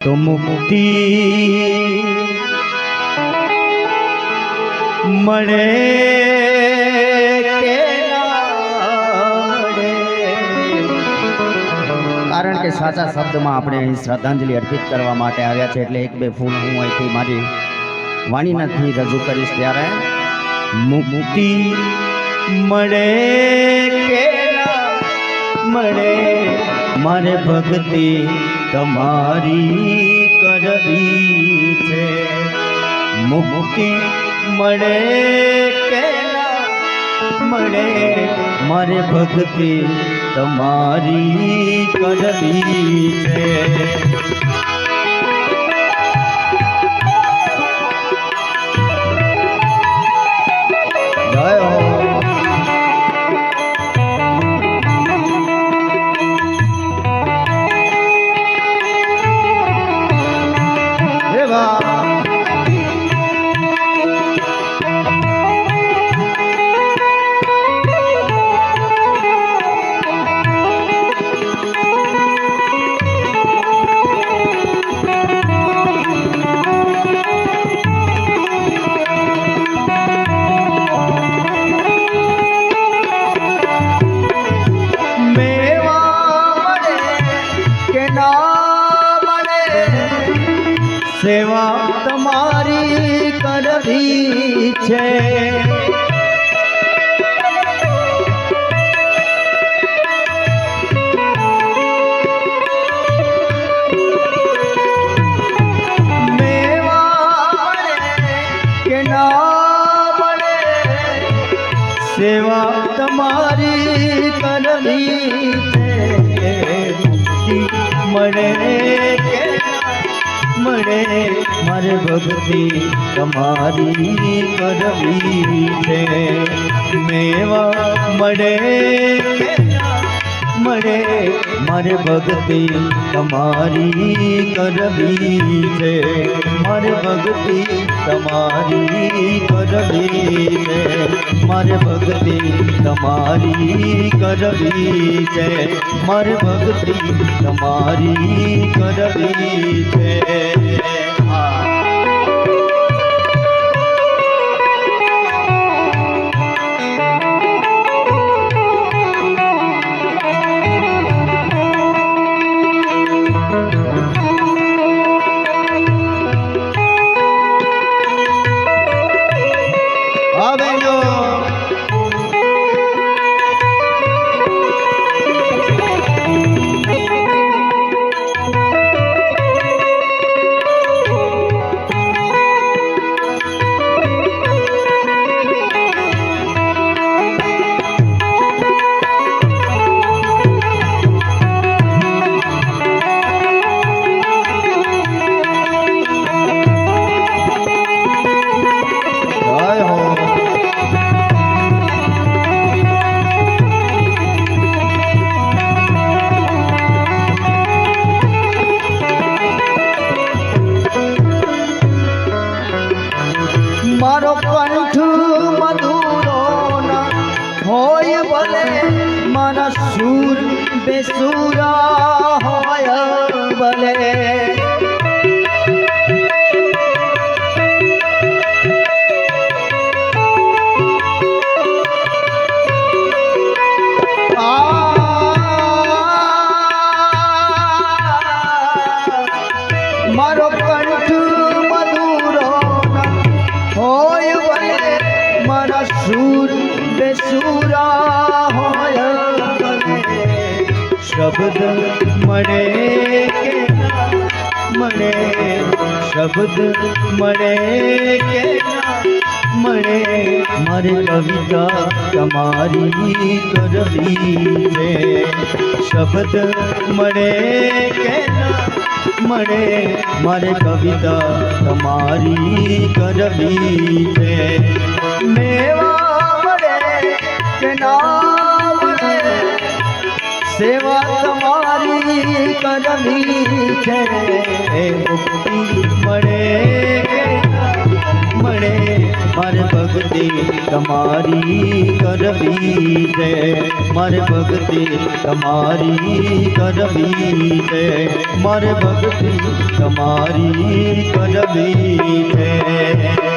તો મુક્તિ મળે? કારણ કે સાચા શબ્દમાં આપણે અહીં શ્રદ્ધાંજલિ અર્પિત કરવા માટે આવ્યા છે, એટલે એક બે ફૂલ હું અહીંથી મારી વાણીનાથી રજૂ કરીશ ત્યારે મુક્તિ મળે મળે મારે ભક્તિ તમારી કરવી છે. મુક્તિ મળે મળે મારે ભક્તિ તમારી કરવી છે. જય મળે મળે મારે ભક્તિ તમારી કરવી છે. મેવા મળે મળે મારે ભક્તિ તમારી કરવી છે. ભક્તિ તમારી કરવી છે. મારે ભક્તિ તમારી કરવી છે. મારે ભક્તિ તમારી કરવી છે. હા. કંઠ મધુરો ના હોય ભલે મારા સૂર બેસુરા હોય ભલે. મળે કે મળે શબ્દ મળે કે મળે મારે કવિતા તમારી કરવી છે. શબ્દ મળે કે મળે મારે કવિતા તમારી કરવી છે. મેવા મળે કે ના મળે, સેવા મારે ભક્તિ તમારી કરવી છે. મારે ભક્તિ તમારી કરવી છે. મારે ભક્તિ તમારી કરવી છે.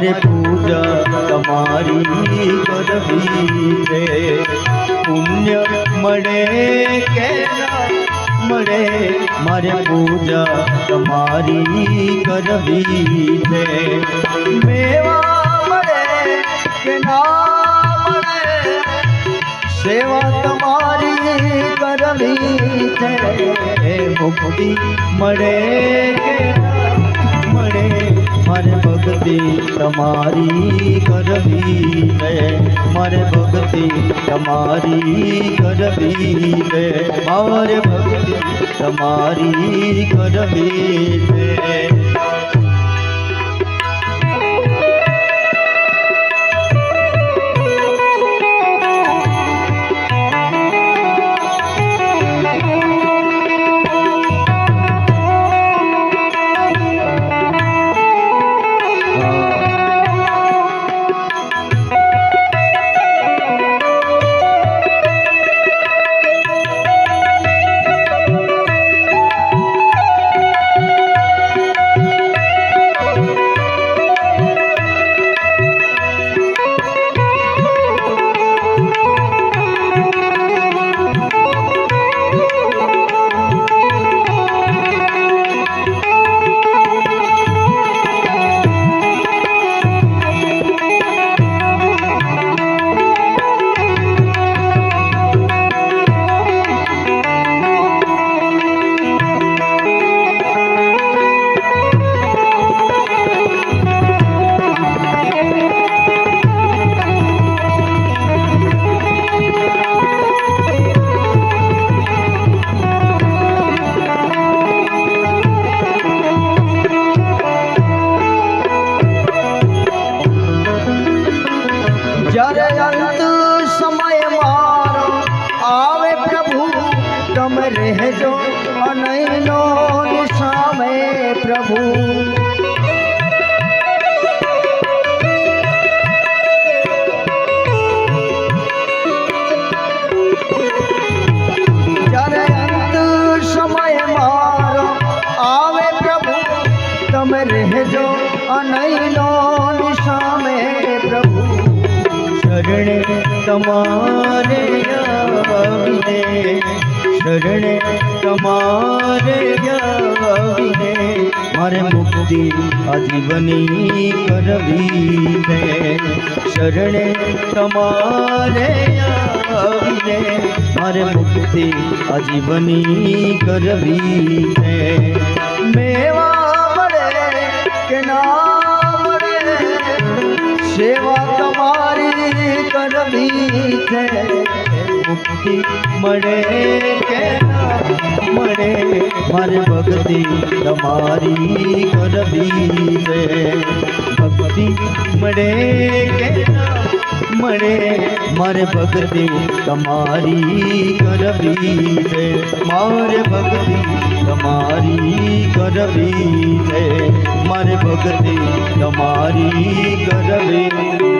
મારે પૂજા તમારી કરવી છે. પુણ્ય મળે કે મળે, મારે પૂજા તમારી કરવી છે. મેવા મળે કે ના મળે, સેવા તમારી કરવી છે. મુક્તિ મળે કે મારે ભક્તિ તમારી કરવી છે. મારે ભક્તિ તમારી કરવી છે. મારે ભક્તિ તમારી કરવી છે. તમારે આવીને, શરણે તમારે આવીને, મારે મુક્તિ આજીવની કરવી છે. શરણે તમારે આવીને, મારે મુક્તિ આજીવની કરવી છે. મળે કે મળે. મારે ભક્તિ તમારી કરવી છે. ભક્તિ મળે કે મળે. મારે ભક્તિ તમારી કરવી છે. મારે ભક્તિ તમારી કરવી છે. મારે ભક્તિ તમારી કરવી